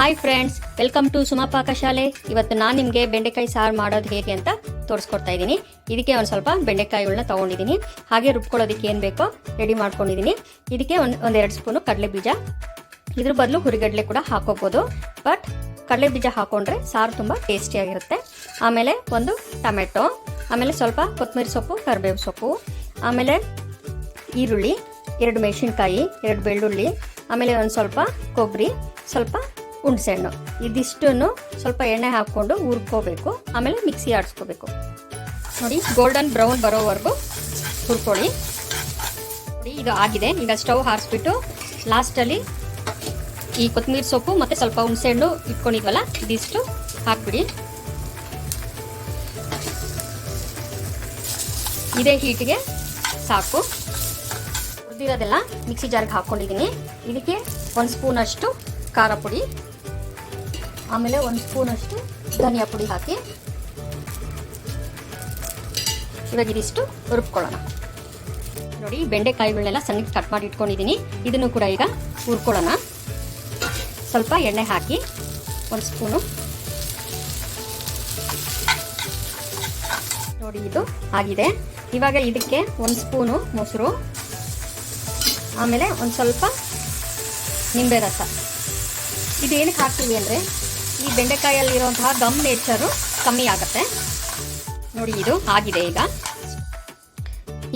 Hi friends welcome to Suma Pakashale ಇವತ್ತು ನಾನು ನಿಮಗೆ ಬೆಂಡೆಕಾಯಿ ಸಾರು ಮಾಡೋದು ಹೇಗೆ ಅಂತ ತೋರಿಸ್ಕೊಡ್ತಾ ಇದ್ದೀನಿ. ಇದಕ್ಕೆ ಒಂದು ಸ್ವಲ್ಪ ಬೆಂಡೆಕಾಯಿಗಳನ್ನ ತೊಗೊಂಡಿದ್ದೀನಿ. ಹಾಗೆ ರುಬ್ಕೊಳ್ಳೋದಕ್ಕೆ ಏನು ಬೇಕೋ ರೆಡಿ ಮಾಡ್ಕೊಂಡಿದ್ದೀನಿ. ಇದಕ್ಕೆ ಒಂದು ಒಂದೆರಡು ಸ್ಪೂನು ಕಡಲೆ ಬೀಜ. ಇದ್ರ ಬದಲು ಹುರಿಗಡಲೆ ಕೂಡ ಹಾಕೋಬೋದು. ಬಟ್ ಕಡಲೆ ಬೀಜ ಹಾಕೊಂಡ್ರೆ ಸಾರು ತುಂಬ ಟೇಸ್ಟಿಯಾಗಿರುತ್ತೆ ಆಮೇಲೆ ಒಂದು ಟೊಮೆಟೊ, ಆಮೇಲೆ ಸ್ವಲ್ಪ ಕೊತ್ತಂಬರಿ ಸೊಪ್ಪು ಕರಿಬೇವು ಸೊಪ್ಪು, ಆಮೇಲೆ ಈರುಳ್ಳಿ, ಎರಡು ಮೆಣಸಿನ್ಕಾಯಿ, ಎರಡು ಬೆಳ್ಳುಳ್ಳಿ, ಆಮೇಲೆ ಒಂದು ಸ್ವಲ್ಪ ಕೊಬ್ಬರಿ, ಸ್ವಲ್ಪ ಹುಣಸೆಹಣ್ಣು ಇದಿಷ್ಟನ್ನು ಸ್ವಲ್ಪ ಎಣ್ಣೆ ಹಾಕ್ಕೊಂಡು ಹುರ್ಕೋಬೇಕು. ಆಮೇಲೆ ಮಿಕ್ಸಿ ಆಡಿಸ್ಕೋಬೇಕು. ನೋಡಿ ಗೋಲ್ಡನ್ ಬ್ರೌನ್ ಬರೋವರೆಗೂ ಹುರ್ಕೊಳ್ಳಿ. ನೋಡಿ ಇದು ಆಗಿದೆ. ಈಗ ಸ್ಟವ್ ಹಾರಿಸ್ಬಿಟ್ಟು ಲಾಸ್ಟಲ್ಲಿ ಈ ಕೊತ್ತಂಬರಿ ಸೊಪ್ಪು ಮತ್ತು ಸ್ವಲ್ಪ ಹುಣಸೆಹಣ್ಣು ಇಟ್ಕೊಂಡಿದ್ವಲ್ಲ, ಇದಿಷ್ಟು ಹಾಕ್ಬಿಡಿ. ಇದೇ ಹೀಟಿಗೆ ಸಾಕು. ಹುರಿದಿರೋದೆಲ್ಲ ಮಿಕ್ಸಿ ಜಾರ್ಗೆ ಹಾಕ್ಕೊಂಡಿದ್ದೀನಿ. ಇದಕ್ಕೆ ಒಂದು ಸ್ಪೂನಷ್ಟು ಖಾರ ಪುಡಿ. ಆಮೇಲೆ ಒಂದು ಸ್ಪೂನಷ್ಟು ಧನಿಯಾ ಪುಡಿ ಹಾಕಿ. ಇವಾಗ ಇದಿಷ್ಟು ನೋಡಿ ಬೆಂಡೆಕಾಯಿಗಳನ್ನೆಲ್ಲ ಸಣ್ಣಗೆ ಕಟ್ ಮಾಡಿ ಇಟ್ಕೊಂಡಿದ್ದೀನಿ ಇದನ್ನು ಕೂಡ ಈಗ ಹುರ್ಕೊಳ್ಳೋಣ. ಸ್ವಲ್ಪ ಎಣ್ಣೆ ಹಾಕಿ ಒಂದು ಸ್ಪೂನು. ನೋಡಿ, ಇದು ಆಗಿದೆ. ಇವಾಗ ಇದಕ್ಕೆ ಒಂದು ಸ್ಪೂನು ಮೊಸರು. ಆಮೇಲೆ ಒಂದು ಸ್ವಲ್ಪ ನಿಂಬೆ ರಸ. ಇದೇನಕ್ಕೆ ಹಾಕ್ತೀವಿ ಅಂದರೆ ಈ ಬೆಂಡೆಕಾಯಲ್ಲಿರುವಂತಹ ಗಮ್ ನೇಚರು ಕಮ್ಮಿ ಆಗುತ್ತೆ. ನೋಡಿ, ಇದು ಆಗಿದೆ ಈಗ.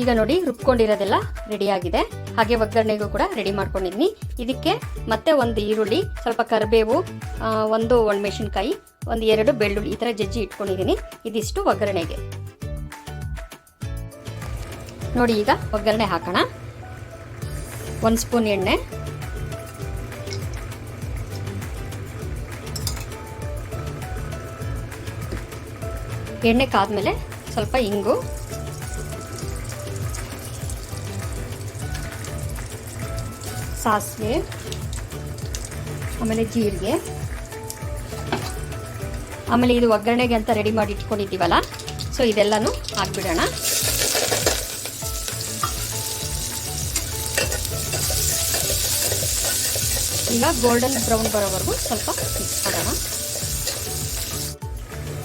ಈಗ ನೋಡಿ, ರುಬ್ಕೊಂಡಿರೋದೆಲ್ಲ ರೆಡಿ ಆಗಿದೆ. ಹಾಗೆ ಒಗ್ಗರಣೆಗೂ ಕೂಡ ರೆಡಿ ಮಾಡ್ಕೊಂಡಿದ್ದೀನಿ ಇದಕ್ಕೆ ಮತ್ತೆ ಒಂದು ಈರುಳ್ಳಿ, ಸ್ವಲ್ಪ ಕರಿಬೇವು ಒಂದು ಒಣಮೆಣಸಿನ್ಕಾಯಿ, ಒಂದು ಎರಡು ಬೆಳ್ಳುಳ್ಳಿ ಈ ಥರ ಜಜ್ಜಿ ಇಟ್ಕೊಂಡಿದ್ದೀನಿ. ಇದಿಷ್ಟು ಒಗ್ಗರಣೆಗೆ. ನೋಡಿ, ಈಗ ಒಗ್ಗರಣೆ ಹಾಕೋಣ. ಒಂದು ಸ್ಪೂನ್ ಎಣ್ಣೆ. ಎಣ್ಣೆ ಕಾದ್ಮೇಲೆ ಸ್ವಲ್ಪ ಇಂಗು. ಸಾಸಿವೆ. ಆಮೇಲೆ ಜೀರಿಗೆ. ಆಮೇಲೆ ಇದು ಒಗ್ಗರಣೆಗೆ ಅಂತ ರೆಡಿ ಮಾಡಿ ಇಟ್ಕೊಂಡಿದ್ದೀವಲ್ಲ ಸೊ ಇದೆಲ್ಲನೂ ಹಾಕ್ಬಿಡೋಣ. ಈಗ ಗೋಲ್ಡನ್ ಬ್ರೌನ್ ಬರೋವರೆಗೂ ಸ್ವಲ್ಪ ಮಿಕ್ಸ್ ಮಾಡೋಣ.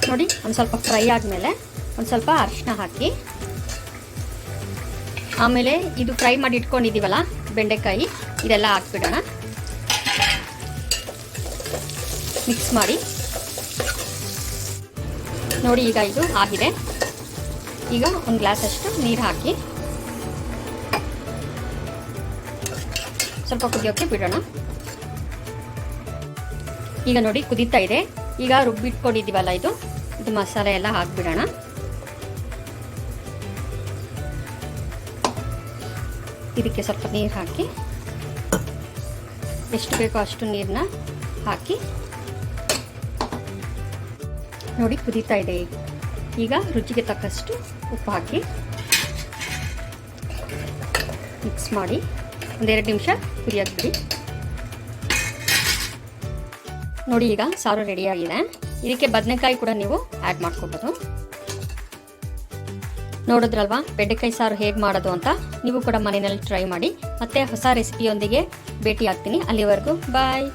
ನೋಡಿ, ಒಂದು ಸ್ವಲ್ಪ ಫ್ರೈ ಆದಮೇಲೆ ಒಂದು ಸ್ವಲ್ಪ ಅರಿಶಿನ ಹಾಕಿ. ಆಮೇಲೆ ಇದು ಫ್ರೈ ಮಾಡಿ ಇಟ್ಕೊಂಡಿದ್ದೀವಲ್ಲ ಬೆಂಡೆಕಾಯಿ, ಇದೆಲ್ಲ ಹಾಕ್ಬಿಡೋಣ. ಮಿಕ್ಸ್ ಮಾಡಿ. ನೋಡಿ, ಈಗ ಇದು ಆಗಿದೆ. ಈಗ ಒಂದು ಗ್ಲಾಸಷ್ಟು ನೀರು ಹಾಕಿ. ಸ್ವಲ್ಪ ಕುದಿಯೋಕ್ಕೆ ಬಿಡೋಣ. ಈಗ ನೋಡಿ, ಕುದೀತಾ ಇದೆ. ಈಗ ರುಬ್ಬಿಟ್ಕೊಂಡಿದ್ದೀವಲ್ಲ ಇದು. ಇದು ಮಸಾಲೆ ಎಲ್ಲ ಹಾಕ್ಬಿಡೋಣ. ಇದಕ್ಕೆ ಸ್ವಲ್ಪ ನೀರು ಹಾಕಿ. ಎಷ್ಟು ಬೇಕೋ ಅಷ್ಟು ನೀರನ್ನ ಹಾಕಿ. ನೋಡಿ ಕುದೀತಾ ಇದೆ ಈಗ. ರುಚಿಗೆ ತಕ್ಕಷ್ಟು ಉಪ್ಪು ಹಾಕಿ. ಮಿಕ್ಸ್ ಮಾಡಿ. ಒಂದೆರಡು ನಿಮಿಷ ಕುದಿಯಾಕ್ಬಿಡಿ ನೋಡಿ ಈಗ ಸಾರು ರೆಡಿಯಾಗಿದೆ ಇದಕ್ಕೆ ಬದನೆಕಾಯಿ ಕೂಡ ನೀವು ಆ್ಯಡ್ ಮಾಡ್ಕೊಬೋದು. ನೋಡಿದ್ರಲ್ವಾ? ಬೆಂಡೆಕಾಯಿ ಸಾರು ಹೇಗೆ ಮಾಡೋದು ಅಂತ ನೀವು ಕೂಡ ಮನೆಯಲ್ಲಿ ಟ್ರೈ ಮಾಡಿ. ಮತ್ತೆ ಹೊಸ ರೆಸಿಪಿಯೊಂದಿಗೆ ಭೇಟಿ ಆಗ್ತೀನಿ ಅಲ್ಲಿವರೆಗೂ ಬಾಯ್